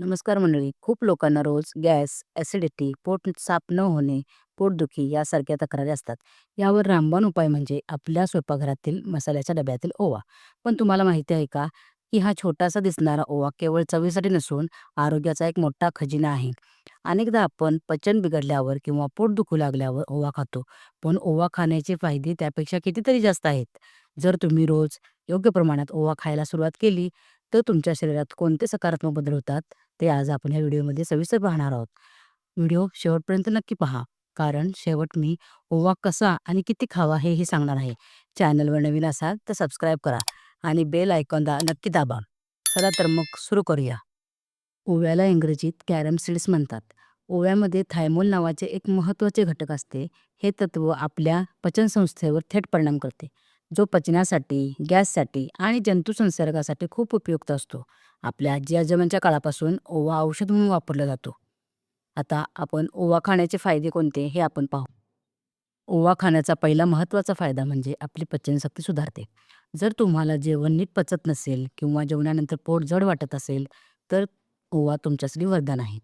नमस्कार मंडळी. खूप लोकांना रोज गॅस, ॲसिडिटी, पोट साफ न होणे, पोटदुखी यासारख्या तक्रारी असतात. यावर रामबाण उपाय म्हणजे आपल्या स्वयंपाकघरातील मसाल्याच्या डब्यातील ओवा. पण तुम्हाला माहिती आहे का, की हा छोटासा दिसणारा ओवा केवळ चवीसाठी नसून आरोग्याचा एक मोठा खजिना आहे. अनेकदा आपण पचन बिघडल्यावर किंवा पोट दुखू लागल्यावर ओवा खातो. पण ओवा खाण्याचे फायदे त्यापेक्षा कितीतरी जास्त आहेत. जर तुम्ही रोज योग्य प्रमाणात ओवा खायला सुरुवात केली, तर तुमच्या शरीरात कोणते सकारात्मक बदल होतात, ते आज आपण या व्हिडिओमध्ये सविस्तर पाहणार आहोत. व्हिडिओ शेवटपर्यंत नक्की पहा, कारण शेवट मी ओवा कसा आणि किती खावा हे सांगणार आहे. चॅनलवर नवीन असाल तर सबस्क्राईब करा आणि बेल आयकॉन दा नक्की दाबा. चला तर मग सुरू करूया. ओव्याला इंग्रजीत कॅरम सीड्स म्हणतात. ओव्यामध्ये थायमोल नावाचे एक महत्त्वाचे घटक असते. हे तत्व आपल्या पचनसंस्थेवर थेट परिणाम करते, जो पचनासाठी, गॅससाठी आणि जंतुसंसर्गासाठी खूप उपयुक्त असतो. आपल्या आजी आजोबांच्या काळापासून ओवा औषध म्हणून वापरला जातो. आता आपण ओवा खाण्याचे फायदे कोणते हे आपण पाहू. ओवा खाण्याचा पहिला महत्त्वाचा फायदा म्हणजे आपली पचनशक्ती सुधारते. जर तुम्हाला जेवण नीट पचत नसेल किंवा जेवणानंतर पोट जड वाटत असेल, तर ओवा तुमच्यासाठी वरदान आहे.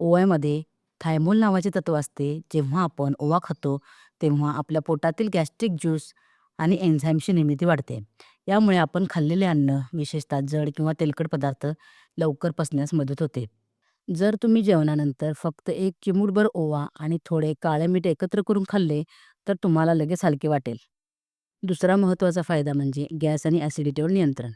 ओव्यामध्ये थायमोल नावाचे तत्व असते. जेव्हा आपण ओवा खातो, तेव्हा आपल्या पोटातील गॅस्ट्रिक ज्यूस आणि एन्झाईमची निर्मिती वाढते. यामुळे आपण खाल्लेले अन्न, विशेषतः जड किंवा तेलकट पदार्थ लवकर पचण्यास मदत होते. जर तुम्ही जेवणानंतर फक्त एक चिमूटभर ओवा आणि थोडे काळे मीठ एकत्र करून खाल्ले, तर तुम्हाला लगेच हलके वाटेल. दुसरा महत्त्वाचा फायदा म्हणजे गॅस आणि ॲसिडिटीवर नियंत्रण.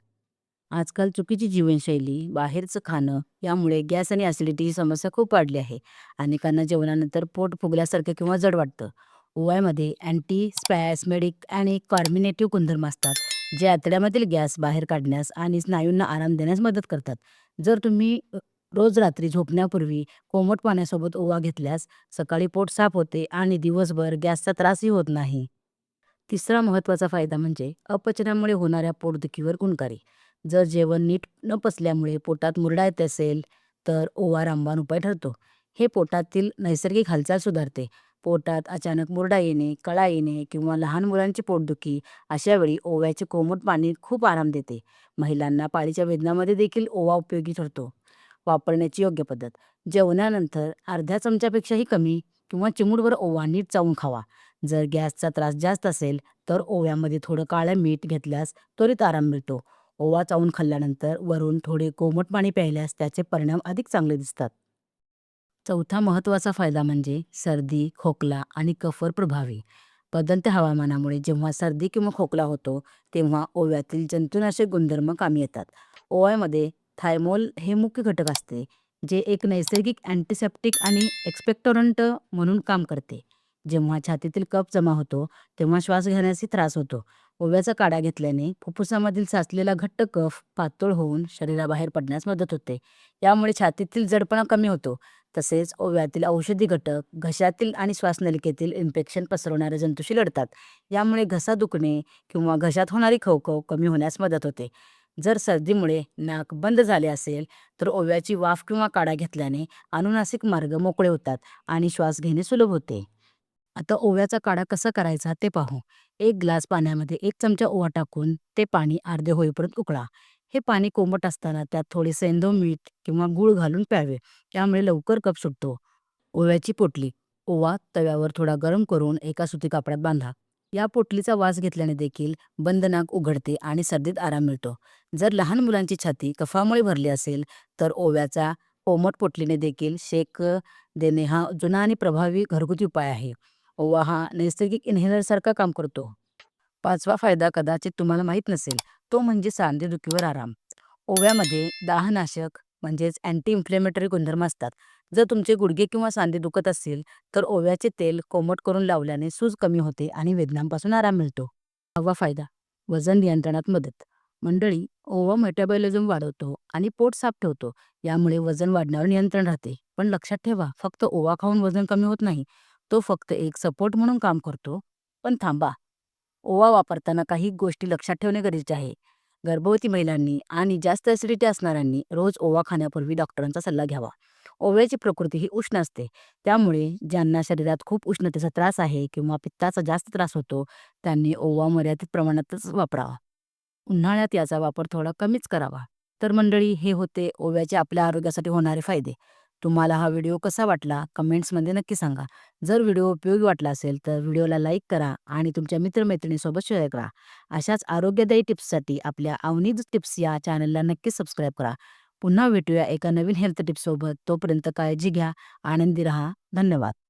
आजकाल चुकीची जीवनशैली, बाहेरचं खाणं यामुळे गॅस आणि ॲसिडिटी ही समस्या खूप वाढली आहे. अनेकांना जेवणानंतर पोट फुगल्यासारखं किंवा जड वाटतं. ओव्यामध्ये अँटी स्पॅझमेटिक आणि कॉर्मिनेटिव्ह गुणधर्म असतात, जे आतड्यामधील गॅस बाहेर काढण्यास आणि स्नायूंना आराम देण्यास मदत करतात. जर तुम्ही रोज रात्री झोपण्यापूर्वी कोमट पाण्यासोबत ओवा घेतल्यास सकाळी पोट साफ होते आणि दिवसभर गॅसचा त्रासही होत नाही. तिसरा महत्त्वाचा फायदा म्हणजे अपचनामुळे होणाऱ्या पोटदुखीवर गुणकारी. जर जेवण नीट न पचल्यामुळे पोटात मुरडा येत असेल, तर ओवा रामबाण उपाय ठरतो. हे पोटातील नैसर्गिक हालचाल सुधारते. पोटात अचानक मुरडा येणे, कळा येणे किंवा लहान मुलांची पोटदुखी अशा वेळी ओव्याचे कोमट पाणी खूप आराम देते. महिलांना पाळीच्या वेदनामध्ये देखील ओवा उपयोगी ठरतो. वापरण्याची योग्य पद्धत. जेवणानंतर अर्ध्या चमच्यापेक्षाही कमी किंवा चिमूटभर ओवा नीट चावून खावा. जर गॅसचा त्रास जास्त असेल, तर ओव्यामध्ये थोडं काळं मीठ घेतल्यास त्वरित आराम मिळतो. ओवा चावून खाल्ल्यानंतर वरून थोडे कोमट पाणी प्यायल्यास त्याचे परिणाम अधिक चांगले दिसतात. चौथा महत्त्वाचा फायदा म्हणजे सर्दी, खोकला आणि कफर प्रभावी. बदलत्या हवामानामुळे जेव्हा सर्दी किंवा खोकला होतो, तेव्हा ओव्यातील जंतुनाशक गुणधर्म कामी येतात. ओव्यामध्ये थायमोल हे मुख्य घटक असते, जे एक नैसर्गिक अँटिसेप्टिक आणि एक्सपेक्टोरंट म्हणून काम करते. जेव्हा छातीतील कफ जमा होतो, तेव्हा श्वास घेण्यासही त्रास होतो. ओव्याचा काढा घेतल्याने फुफ्फुसामधील साचलेला घट्ट कफ पातळ होऊन शरीराबाहेर पडण्यास मदत होते. यामुळे छातीतील जडपणा कमी होतो. तसेच ओव्यातील औषधी घटक घशातील आणि श्वासनलिकेतील इन्फेक्शन पसरवणाऱ्या जंतूशी लढतात. यामुळे घसा दुखणे किंवा घशात होणारी खवखव कमी होण्यास मदत होते. जर सर्दीमुळे नाक बंद झाले असेल, तर ओव्याची वाफ किंवा काढा घेतल्याने अनुनासिक मार्ग मोकळे होतात आणि श्वास घेणे सुलभ होते. आता ओव्याचा काढा कसा करायचा ते पाहू. एक ग्लास पाण्यामध्ये एक चमचा ओवा टाकून ते पाणी अर्धे होईपर्यंत उकळा. हे पाणी कोमट असताना त्यात थोडेसे सैंधव मीठ किंवा गूळ घालून प्यावे. त्यामुळे लवकर कप सुटतो. ओव्याची पोटली. ओवा तव्यावर थोडा गरम करून एका सुती कापडात बांधा. या पोटलीचा वास घेतल्याने देखील बंद नाक उघडते आणि सर्दीत आराम मिळतो. जर लहान मुलांची छाती कफामुळे भरली असेल, तर ओव्याचा कोमट पोटलीने देखील शेक देणे हा जुना आणि प्रभावी घरगुती उपाय आहे. ओवा हा नैसर्गिक इन्हेलरसारखा काम करतो. पाचवा फायदा कदाचित तुम्हाला माहीत नसेल, तो म्हणजे सांधेदुखीवर आराम. ओव्यामध्ये दाहनाशक म्हणजेच अँटी इन्फ्लेमेटरी गुणधर्म असतात. जर तुमचे गुडघे किंवा सांधे दुखत असतील, तर ओव्याचे तेल कोमट करून लावल्याने सूज कमी होते आणि वेदनांपासून आराम मिळतो. सहावा फायदा वजन नियंत्रणात मदत. मंडळी, ओवा मेटाबॉलिझम वाढवतो आणि पोट साफ ठेवतो. यामुळे वजन वाढण्यावर नियंत्रण राहते. पण लक्षात ठेवा, फक्त ओवा खाऊन वजन कमी होत नाही. तो फक्त एक सपोर्ट म्हणून काम करतो. पण थांबा, ओवा वापरताना काही गोष्टी लक्षात ठेवणे गरजेचे आहे. गर्भवती महिलांनी आणि जास्त ॲसिडिटी असणाऱ्यांनी रोज ओवा खाण्यापूर्वी डॉक्टरांचा सल्ला घ्यावा. ओव्याची प्रकृती ही उष्ण असते. त्यामुळे ज्यांना शरीरात खूप उष्णतेचा त्रास आहे किंवा पित्ताचा जास्त त्रास होतो, त्यांनी ओवा मर्यादित प्रमाणातच वापरावा. उन्हाळ्यात याचा वापर थोडा कमीच करावा. तर मंडळी हे होते ओव्याचे आपल्या आरोग्यासाठी होणारे फायदे. तुम्हाला हा व्हिडिओ कसा वाटला कमेंट्समध्ये नक्की सांगा. जर व्हिडिओ उपयोगी वाटला असेल तर व्हिडिओला लाईक करा आणि तुमच्या मित्रमैत्रिणीसोबत शेअर करा. अशाच आरोग्यदायी टिप्ससाठी आपल्या अवनीज टिप्स या चॅनलला नक्कीच सबस्क्राईब करा. पुन्हा भेटूया एका नवीन हेल्थ टिप्ससोबत. तोपर्यंत काळजी घ्या, आनंदी रहा धन्यवाद.